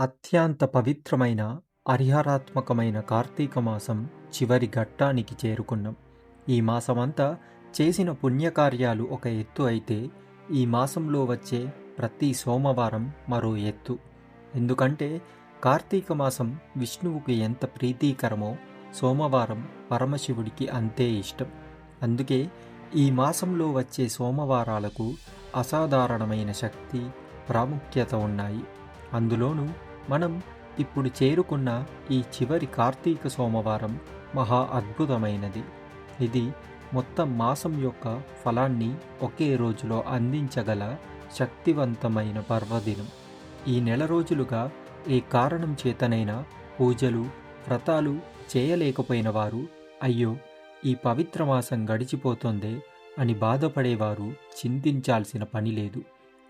అత్యంత పవిత్రమైన హరిహరాత్మకమైన కార్తీక మాసం చివరి ఘట్టానికి చేరుకున్నాం. ఈ మాసమంతా చేసిన పుణ్యకార్యాలు ఒక ఎత్తు అయితే ఈ మాసంలో వచ్చే ప్రతి సోమవారం మరో ఎత్తు. ఎందుకంటే కార్తీక మాసం విష్ణువుకి ఎంత ప్రీతికరమో సోమవారం పరమశివుడికి అంతే ఇష్టం. అందుకే ఈ మాసంలో వచ్చే సోమవారాలకు అసాధారణమైన శక్తి ప్రాముఖ్యత ఉన్నాయి. అందులోనూ మనం ఇప్పుడు చేరుకున్న ఈ చివరి కార్తీక సోమవారం మహా అద్భుతమైనది. ఇది మొత్తం మాసం యొక్క ఫలాన్ని ఒకే రోజులో అందించగల శక్తివంతమైన పర్వదినం. ఈ నెల రోజులుగా ఏ కారణం చేతనైనా పూజలు వ్రతాలు చేయలేకపోయిన వారు అయ్యో ఈ పవిత్ర మాసం గడిచిపోతుందే అని బాధపడేవారు చింతించాల్సిన పని లేదు.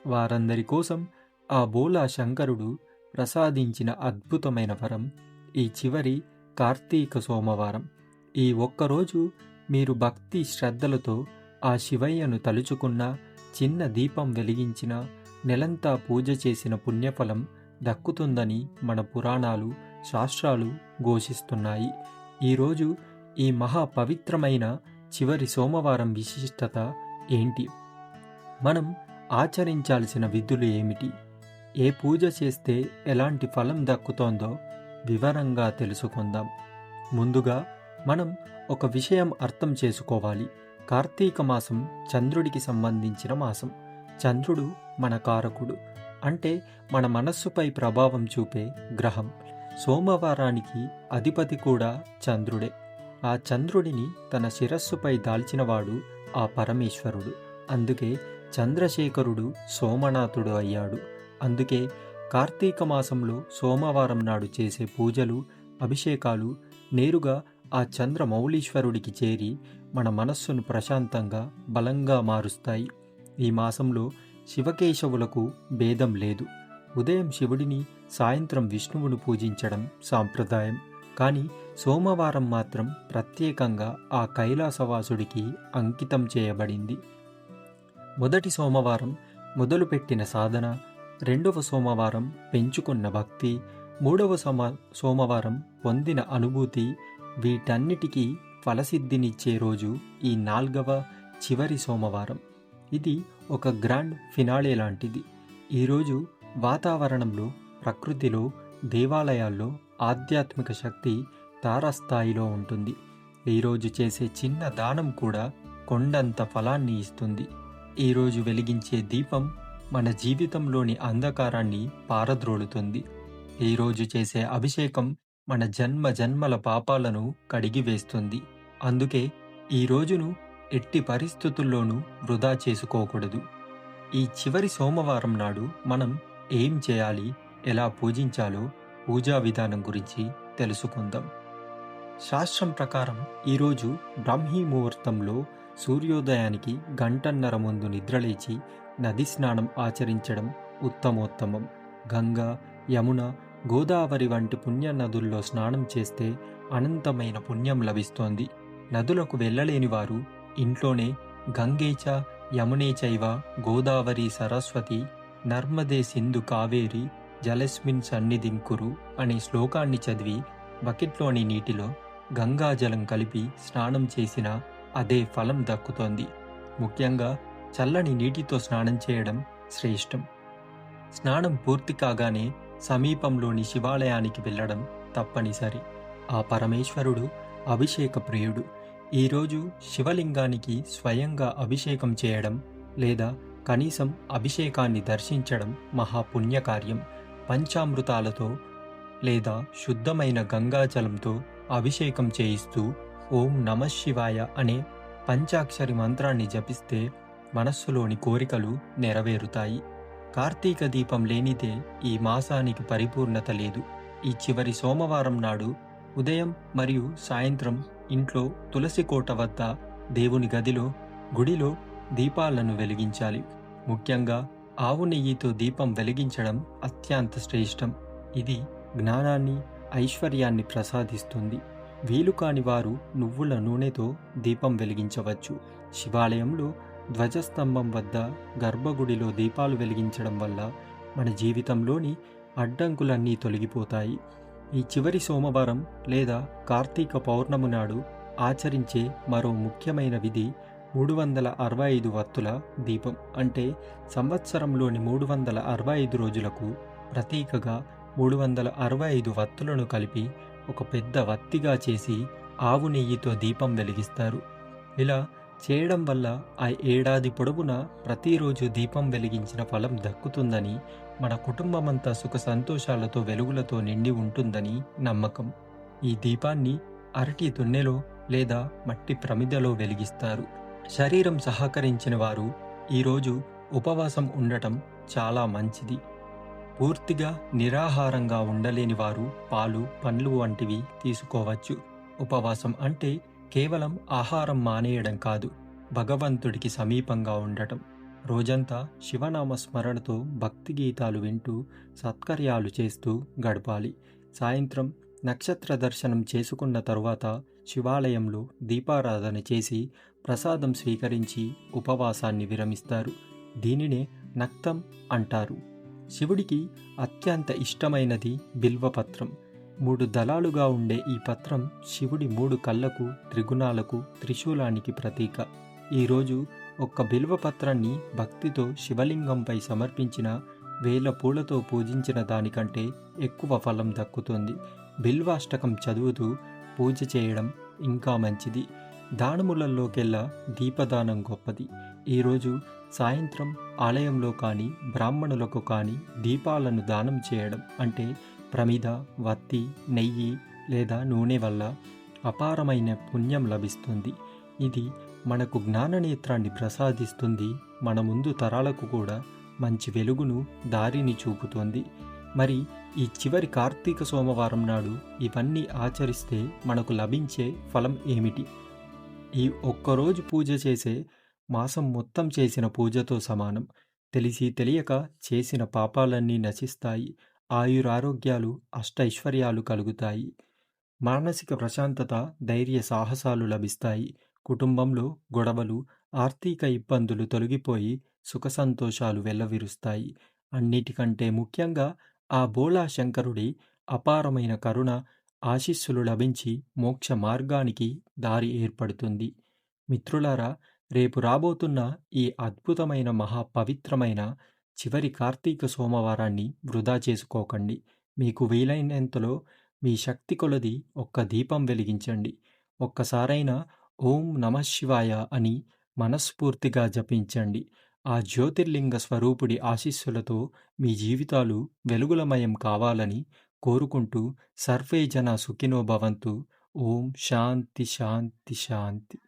వారందరి కోసం ఆ బోలా శంకరుడు ప్రసాదించిన అద్భుతమైన వరం ఈ చివరి కార్తీక సోమవారం. ఈ ఒక్కరోజు మీరు భక్తి శ్రద్ధలతో ఆ శివయ్యను తలుచుకున్న చిన్న దీపం వెలిగించిన నెలంతా పూజ చేసిన పుణ్యఫలం దక్కుతుందని మన పురాణాలు శాస్త్రాలు ఘోషిస్తున్నాయి. ఈరోజు ఈ మహా పవిత్రమైన చివరి సోమవారం విశిష్టత ఏంటి? మనం ఆచరించాల్సిన విధులు ఏమిటి? ఏ పూజ చేస్తే ఎలాంటి ఫలం దక్కుతోందో వివరంగా తెలుసుకుందాం. ముందుగా మనం ఒక విషయం అర్థం చేసుకోవాలి. కార్తీక మాసం చంద్రుడికి సంబంధించిన మాసం. చంద్రుడు మన కారకుడు. అంటే మన మనస్సుపై ప్రభావం చూపే గ్రహం. సోమవారానికి అధిపతి కూడా చంద్రుడే. ఆ చంద్రుడిని తన శిరస్సుపై దాల్చినవాడు ఆ పరమేశ్వరుడు. అందుకే చంద్రశేఖరుడు సోమనాథుడు అయ్యాడు. అందుకే కార్తీక మాసంలో సోమవారం నాడు చేసే పూజలు అభిషేకాలు నేరుగా ఆ చంద్ర మౌళీశ్వరుడికి చేరి మన మనస్సును ప్రశాంతంగా బలంగా మారుస్తాయి. ఈ మాసంలో శివకేశవులకు భేదం లేదు. ఉదయం శివుడిని సాయంత్రం విష్ణువును పూజించడం సాంప్రదాయం. కానీ సోమవారం మాత్రం ప్రత్యేకంగా ఆ కైలాసవాసుడికి అంకితం చేయబడింది. మొదటి సోమవారం మొదలుపెట్టిన సాధన రెండవ సోమవారం పెంచుకున్న భక్తి మూడవ సోమ సోమవారం పొందిన అనుభూతి వీటన్నిటికీ ఫలసిద్ధినిచ్చే రోజు ఈ నాల్గవ చివరి సోమవారం. ఇది ఒక గ్రాండ్ ఫినాలే లాంటిది. ఈరోజు వాతావరణంలో ప్రకృతిలో దేవాలయాల్లో ఆధ్యాత్మిక శక్తి తారస్థాయిలో ఉంటుంది. ఈరోజు చేసే చిన్న దానం కూడా కొండంత ఫలాన్ని ఇస్తుంది. ఈరోజు వెలిగించే దీపం మన జీవితంలోని అంధకారాన్ని పారద్రోలుతుంది. ఈరోజు చేసే అభిషేకం మన జన్మ జన్మల పాపాలను కడిగివేస్తుంది. అందుకే ఈ రోజును ఎట్టి పరిస్థితుల్లోనూ వృధా చేసుకోకూడదు. ఈ చివరి సోమవారం నాడు మనం ఏం చేయాలి ఎలా పూజించాలో పూజా విధానం గురించి తెలుసుకుందాం. శాస్త్రం ప్రకారం ఈరోజు బ్రాహ్మీ ముహూర్తంలో సూర్యోదయానికి గంటన్నర ముందు నిద్రలేచి నది స్నానం ఆచరించడం ఉత్తమోత్తమం. గంగా యమున గోదావరి వంటి పుణ్య నదుల్లో స్నానం చేస్తే అనంతమైన పుణ్యం లభిస్తోంది. నదులకు వెళ్ళలేని వారు ఇంట్లోనే గంగేచ యమునే చైవ గోదావరి సరస్వతి నర్మదే సింధు కావేరి జలస్మిన్ సన్నిధింకురు అనే శ్లోకాన్ని చదివి బకెట్లోని నీటిలో గంగాజలం కలిపి స్నానం చేసిన అదే ఫలం దక్కుతోంది. ముఖ్యంగా చల్లని నీటితో స్నానం చేయడం శ్రేష్టం. స్నానం పూర్తి కాగానే సమీపంలోని శివాలయానికి వెళ్ళడం తప్పనిసరి. ఆ పరమేశ్వరుడు అభిషేక ప్రియుడు. ఈరోజు శివలింగానికి స్వయంగా అభిషేకం చేయడం లేదా కనీసం అభిషేకాన్ని దర్శించడం మహాపుణ్యకార్యం. పంచామృతాలతో లేదా శుద్ధమైన గంగాజలంతో అభిషేకం చేయిస్తూ ఓం నమ శివాయ అనే పంచాక్షరి మంత్రాన్ని జపిస్తే మనస్సులోని కోరికలు నెరవేరుతాయి. కార్తీక దీపం లేనిదే ఈ మాసానికి పరిపూర్ణత లేదు. ఈ చివరి సోమవారం నాడు ఉదయం మరియు సాయంత్రం ఇంట్లో తులసి కోట వద్ద దేవుని గదిలో గుడిలో దీపాలను వెలిగించాలి. ముఖ్యంగా ఆవు నెయ్యితో దీపం వెలిగించడం అత్యంత శ్రేష్టం. ఇది జ్ఞానాన్ని ఐశ్వర్యాన్ని ప్రసాదిస్తుంది. వీలు కాని వారు నువ్వుల నూనెతో దీపం వెలిగించవచ్చు. శివాలయంలో ధ్వజస్తంభం వద్ద గర్భగుడిలో దీపాలు వెలిగించడం వల్ల మన జీవితంలోని అడ్డంకులన్నీ తొలగిపోతాయి. ఈ చివరి సోమవారం లేదా కార్తీక పౌర్ణమి నాడు ఆచరించే మరో ముఖ్యమైన విధి మూడు వందల అరవై ఐదు వత్తుల దీపం. అంటే సంవత్సరంలోని మూడు వందల అరవై ఐదు రోజులకు ప్రతీకగా మూడు వందల అరవై ఐదు వత్తులను కలిపి ఒక పెద్ద వత్తిగా చేసి ఆవు నెయ్యితో దీపం వెలిగిస్తారు. ఇలా చేయడం వల్ల ఆ ఏడాది పొడవునా ప్రతిరోజు దీపం వెలిగించిన ఫలం దక్కుతుందని మన కుటుంబమంతా సుఖ సంతోషాలతో వెలుగులతో నిండి ఉంటుందని నమ్మకం. ఈ దీపాన్ని అరటి దున్నెలో లేదా మట్టి ప్రమిదలో వెలిగిస్తారు. శరీరం సహకరించిన వారు ఈరోజు ఉపవాసం ఉండటం చాలా మంచిది. పూర్తిగా నిరాహారంగా ఉండలేని వారు పాలు పండ్లు వంటివి తీసుకోవచ్చు. ఉపవాసం అంటే కేవలం ఆహారం మానేయడం కాదు భగవంతుడికి సమీపంగా ఉండటం. రోజంతా శివనామ స్మరణతో భక్తి గీతాలు వింటూ సత్కర్యాలు చేస్తూ గడపాలి. సాయంత్రం నక్షత్ర దర్శనం చేసుకున్న తరువాత శివాలయంలో దీపారాధన చేసి ప్రసాదం స్వీకరించి ఉపవాసాన్ని విరమిస్తారు. దీనినే నక్తం అంటారు. శివుడికి అత్యంత ఇష్టమైనది బిల్వపత్రం. మూడు దళాలుగా ఉండే ఈ పత్రం శివుడి మూడు కళ్ళకు త్రిగుణాలకు త్రిశూలానికి ప్రతీక. ఈరోజు ఒక్క బిల్వపత్రాన్ని భక్తితో శివలింగంపై సమర్పించిన వేల పూలతో పూజించిన దానికంటే ఎక్కువ ఫలం దక్కుతుంది. బిల్వాష్టకం చదువుతూ పూజ చేయడం ఇంకా మంచిది. దానములలోకెల్లా దీపదానం గొప్పది. ఈరోజు సాయంత్రం ఆలయంలో కానీ బ్రాహ్మణులకు కానీ దీపాలను దానం చేయడం అంటే ప్రమిద వత్తి నెయ్యి లేదా నూనె వల్ల అపారమైన పుణ్యం లభిస్తుంది. ఇది మనకు జ్ఞాననేత్రాన్ని ప్రసాదిస్తుంది. మన ముందు తరాలకు కూడా మంచి వెలుగును దారిని చూపుతోంది. మరి ఈ చివరి కార్తీక సోమవారం నాడు ఇవన్నీ ఆచరిస్తే మనకు లభించే ఫలం ఏమిటి? ఈ ఒక్కరోజు పూజ చేసే మాసం మొత్తం చేసిన పూజతో సమానం. తెలిసి తెలియక చేసిన పాపాలన్నీ నశిస్తాయి. ఆయురారోగ్యాలు అష్టైశ్వర్యాలు కలుగుతాయి. మానసిక ప్రశాంతత ధైర్య సాహసాలు లభిస్తాయి. కుటుంబంలో గొడవలు ఆర్థిక ఇబ్బందులు తొలగిపోయి సుఖ సంతోషాలు వెల్లవిరుస్తాయి. అన్నిటికంటే ముఖ్యంగా ఆ బోళా శంకరుడి అపారమైన కరుణ ఆశీస్సులు లభించి మోక్ష మార్గానికి దారి ఏర్పడుతుంది. మిత్రులారా రేపు రాబోతున్న ఈ అద్భుతమైన మహా పవిత్రమైన చివరి కార్తీక సోమవారాన్ని వృధా చేసుకోకండి. మీకు వీలైనంతలో మీ శక్తి కొలది ఒక్క దీపం వెలిగించండి. ఒక్కసారైనా ఓం నమశివాయ అని మనస్ఫూర్తిగా జపించండి. ఆ జ్యోతిర్లింగ స్వరూపుడి ఆశీస్సులతో మీ జీవితాలు వెలుగులమయం కావాలని కోరుకుంటూ సర్వే జన సుఖినో భవంతు. ఓం శాంతి శాంతి శాంతి.